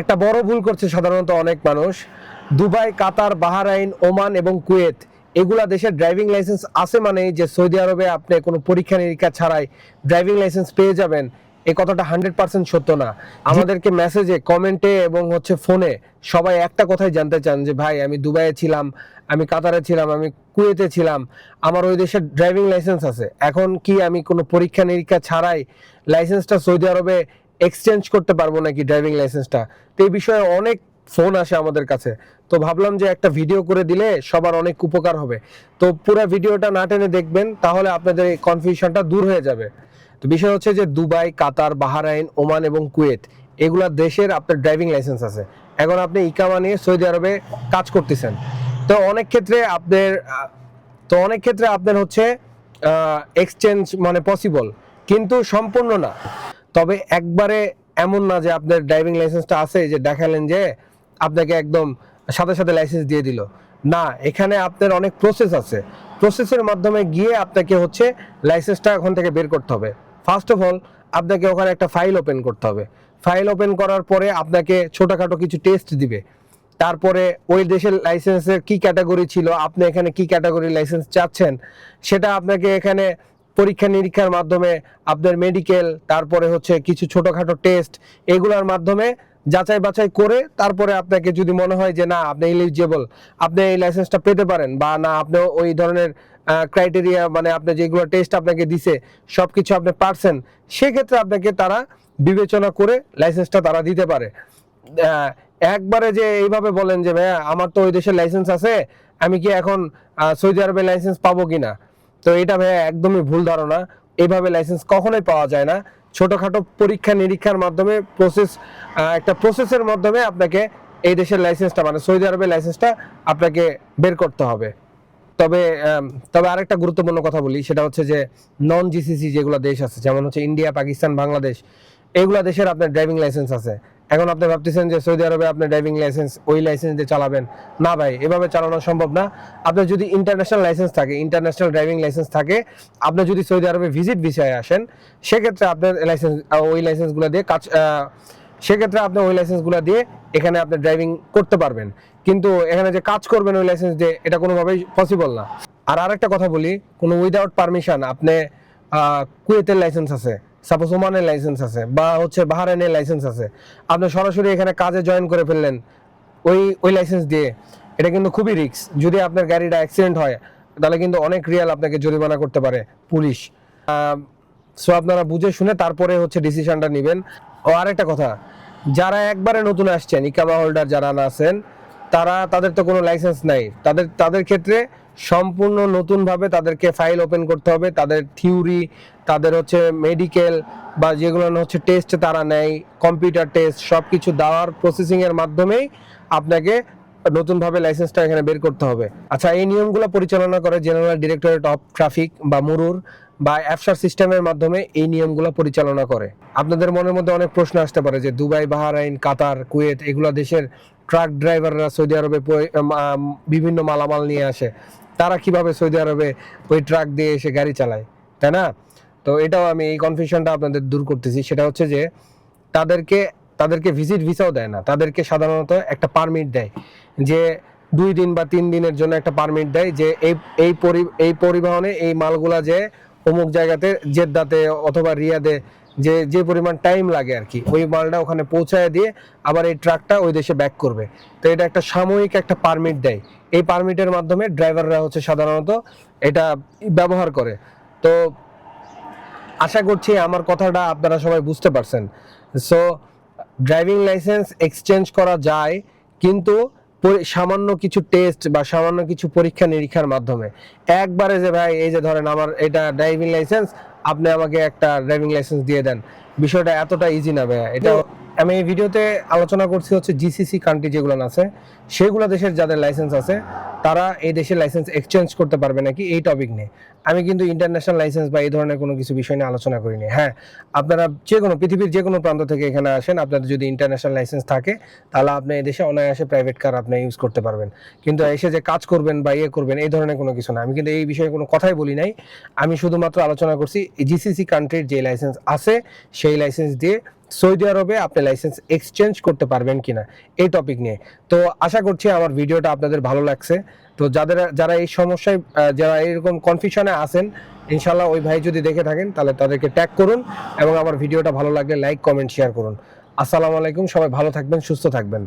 একটা বড় ভুল করছে সাধারণত অনেক মানুষ। দুবাই, কাতার, বাহারাইন, ওমান এবং কুয়েত, এগুলা দেশের ড্রাইভিং লাইসেন্স আছে মানে যে সৌদি আরবে আপনি কোনো পরীক্ষা নিরীক্ষা ছাড়াই ড্রাইভিং লাইসেন্স পেয়ে যাবেন। এই কথাটা হান্ড্রেড পার্সেন্ট সত্য না। আমাদেরকে মেসেজে কমেন্টে এবং হচ্ছে ফোনে সবাই একটা কথাই জানতে চান যে, ভাই, আমি দুবাইয়ে ছিলাম, আমি কাতারে ছিলাম, আমি কুয়েতে ছিলাম, আমার ওই দেশের ড্রাইভিং লাইসেন্স আছে। এখন কি আমি কোনো পরীক্ষা নিরীক্ষা ছাড়াই লাইসেন্সটা সৌদি আরবে এক্সচেঞ্জ করতে পারব নাকি ড্রাইভিং লাইসেন্সটা তো এই বিষয়ে অনেক ফোন আসে আমাদের কাছে। তো ভাবলাম যে একটা ভিডিও করে দিলে সবার অনেক উপকার হবে। তো পুরো ভিডিওটা না টেনে দেখবেন, তাহলে আপনাদের এই কনফিউশনটা দূর হয়ে যাবে। তো বিষয় হচ্ছে যে দুবাই, কাতার, বাহারাইন, ওমান এবং কুয়েত, এগুলা দেশের আপনার ড্রাইভিং লাইসেন্স আছে। এখন আপনি ইকামা নিয়ে সৌদি আরবে কাজ করতেছেন। তো অনেক ক্ষেত্রে আপনার, তো অনেক ক্ষেত্রে আপনার হচ্ছে এক্সচেঞ্জ মানে পসিবল কিন্তু সম্পূর্ণ না। তবে একবারে এমন না যে আপনার ড্রাইভিং লাইসেন্সটা আছে, যে দেখালেন যে আপনাকে একদম সাথে সাথে লাইসেন্স দিয়ে দিল। না, এখানে আপনার অনেক প্রসেস আছে। প্রসেসের মাধ্যমে গিয়ে আপনাকে হচ্ছে লাইসেন্সটা ওখান থেকে বের করতে হবে। ফার্স্ট অফ অল আপনাকে ওখানে একটা ফাইল ওপেন করতে হবে। ফাইল ওপেন করার পরে আপনাকে ছোটোখাটো কিছু টেস্ট দিবে। তারপরে ওই দেশের লাইসেন্সের কি ক্যাটাগরি ছিল, আপনি এখানে কি ক্যাটাগরি লাইসেন্স চাচ্ছেন, সেটা আপনাকে এখানে পরীক্ষা নিরীক্ষার মাধ্যমে আপনার মেডিকেল তারপরে হচ্ছে কিছু ছোটোখাটো টেস্ট এগুলোর মাধ্যমে যাচাই বাছাই করে তারপরে আপনাকে যদি মনে হয় যে না, আপনি এলিজিবল আপনি এই লাইসেন্সটা পেতে পারেন বা না, আপনি ওই ধরনের ক্রাইটেরিয়া মানে আপনি যেগুলো টেস্ট আপনাকে দিছে সব কিছু আপনি পারছেন, সেক্ষেত্রে আপনাকে তারা বিবেচনা করে লাইসেন্সটা তারা দিতে পারে। একবারে যে এইভাবে বলেন যে, ভাইয়া, আমার তো ওই দেশের লাইসেন্স আছে, আমি কি এখন সৌদি আরবের লাইসেন্স পাবো কিনা? তো এটা ভাইয়া একদমই ভুল ধারণা। এভাবে লাইসেন্স কখনোই পাওয়া যায় না। ছোটখাটো পরীক্ষা নিরীক্ষার মাধ্যমে প্রসেস একটা প্রসেসের মাধ্যমে আপনাকে এই দেশের লাইসেন্সটা মানে সৌদি আরবের লাইসেন্সটা আপনাকে বের করতে হবে। তবে তবে আরেকটা গুরুত্বপূর্ণ কথা বলি, সেটা হচ্ছে যে নন জিসিসি যেগুলো দেশ আছে, যেমন হচ্ছে ইন্ডিয়া পাকিস্তান বাংলাদেশ এইগুলা দেশের আপনার ড্রাইভিং লাইসেন্স আছে। এখন আপনি ভাবতেছেন যে সৌদি আরবে আপনার ড্রাইভিং লাইসেন্স ওই লাইসেন্স দিয়ে চালাবেন। না ভাই, এভাবে চালানো সম্ভব না। আপনার যদি ইন্টারন্যাশনাল লাইসেন্স থাকে ইন্টারন্যাশনাল ড্রাইভিং লাইসেন্স থাকে, আপনি যদি সৌদি আরবে ভিজিট ভিসায় আসেন, সেক্ষেত্রে আপনার লাইসেন্স ওই লাইসেন্সগুলো দিয়ে কাজ সেক্ষেত্রে আপনি ওই লাইসেন্সগুলো দিয়ে এখানে আপনি ড্রাইভিং করতে পারবেন। কিন্তু এখানে যে কাজ করবেন ওই লাইসেন্স দিয়ে, এটা কোনোভাবেই পসিবল না। আর আরেকটা কথা বলি, কোনো উইদাউট পারমিশন আপনি কুয়েতের লাইসেন্স আছে। সাপোজ ওমানের লাইসেন্স আছে, বা হচ্ছে বাহারাইনের লাইসেন্স আছে। আপনি সরাসরি এখানে কাজে জয়েন করে ফেললেন, ওই ওই লাইসেন্স দিয়ে, এটা কিন্তু খুবই রিস্ক যদি আপনার গাড়িটা অ্যাক্সিডেন্ট হয়, তাহলে কিন্তু অনেক রিয়াল আপনাকে জরিমানা করতে পারে পুলিশ। সো আপনারা বুঝে শুনে তারপরে হচ্ছে ডিসিশনটা নেবেন। ও, আরেকটা কথা, যারা একবারে নতুন আসছেন ইকামা হোল্ডার যারা আছেন, তারা, তাদের তো কোনো লাইসেন্স নাই। তাদের তাদের ক্ষেত্রে সম্পূর্ণ নতুনভাবে তাদেরকে ফাইল ওপেন করতে হবে। তাদের থিওরি তাদের হচ্ছে মেডিকেল বা যেগুলো হচ্ছে টেস্ট তারা নেয় কম্পিউটার টেস্ট সব কিছু দেওয়ার প্রসেসিংয়ের মাধ্যমেই আপনাকে নতুনভাবে লাইসেন্সটা এখানে বের করতে হবে। আচ্ছা এই নিয়মগুলো পরিচালনা করে জেনারেল ডিরেক্টরেট অফ ট্রাফিক বা মুরুর বা অ্যাপসার সিস্টেমের মাধ্যমে এই নিয়মগুলো পরিচালনা করে। আপনাদের মনের মধ্যে অনেক প্রশ্ন আসতে পারে যে দুবাই, বাহারাইন, কাতার, কুয়েত, এগুলো দেশের ট্রাক ড্রাইভাররা সৌদি আরবে বিভিন্ন মালামাল নিয়ে আসে। তারা কীভাবে সৌদি আরবে ওই ট্রাক দিয়ে এসে গাড়ি চালায়, তাই না? তো এটাও আমি এই কনফিউশনটা আপনাদের দূর করতেছি। সেটা হচ্ছে যে, তাদেরকে তাদেরকে ভিজিট ভিসাও দেয় না। তাদেরকে সাধারণত একটা পারমিট দেয় যে, দুই দিন বা তিন দিনের জন্য একটা পারমিট দেয় যে, এই এই পরি, এই পরিবহনে এই মালগুলা যে অমুক জায়গাতে জেদ্দাতে অথবা রিয়াদে যে যে পরিমাণ টাইম লাগে আর কি ওই মালটা ওখানে পৌঁছায় দিয়ে আবার এই ট্রাকটা ওই দেশে ব্যাক করবে। তো এটা একটা সাময়িক একটা পারমিট দেয়। এই পারমিটের মাধ্যমে ড্রাইভাররা হচ্ছে সাধারণত এটা ব্যবহার করে। তো আশা করছি আমার কথাটা আপনারা সবাই বুঝতে পারছেন। সো ড্রাইভিং লাইসেন্স এক্সচেঞ্জ করা যায়, কিন্তু সামান্য কিছু টেস্ট বা সামান্য কিছু পরীক্ষা নিরীক্ষার মাধ্যমে। একবারে যে ভাই, এই যে ধরেন আমার এটা ড্রাইভিং লাইসেন্স আপনি আমাকে একটা ড্রাইভিং লাইসেন্স দিয়ে দেন। বিষয়টা এতটা ইজি না ভাইয়া এটা আমি এই ভিডিওতে আলোচনা করছি হচ্ছে জিসিসি কান্ট্রি যেগুলো আছে, সেগুলো দেশের যাদের লাইসেন্স আছে, তারা এই দেশের লাইসেন্স এক্সচেঞ্জ করতে পারবে নাকি এই টপিক নিয়ে। আমি কিন্তু ইন্টারন্যাশনাল লাইসেন্স বা এই ধরনের কোনো কিছু বিষয় নিয়ে আলোচনা করিনি। হ্যাঁ আপনারা যে কোনো, পৃথিবীর যে কোনো প্রান্ত থেকে এখানে আসেন, আপনাদের যদি ইন্টারন্যাশনাল লাইসেন্স থাকে, তাহলে আপনি এই দেশে অনায়াসে প্রাইভেট কার আপনি ইউজ করতে পারবেন। কিন্তু এসে যে কাজ করবেন বা ইয়ে করবেন, এই ধরনের কোনো কিছু না। আমি কিন্তু এই বিষয়ে কোনো কথাই বলি নাই। আমি শুধুমাত্র আলোচনা করছি জিসিসি কান্ট্রির যে লাইসেন্স আছে, সেই লাইসেন্স দিয়ে সৌদি আরবে আপনি লাইসেন্স এক্সচেঞ্জ করতে পারবেন কিনা এই টপিক নিয়ে। তো আশা করছি আমার ভিডিওটা আপনাদের ভালো লাগছে। তো যাদের, যারা এই সমস্যায় যারা এরকম কনফিউশনে আছেন ইনশাল্লাহ ওই ভাই যদি দেখে থাকেন, তাহলে তাদেরকে ট্যাগ করুন এবং আমার ভিডিওটা ভালো লাগলে লাইক কমেন্ট শেয়ার করুন। আসসালামু আলাইকুম, সবাই ভালো থাকবেন, সুস্থ থাকবেন।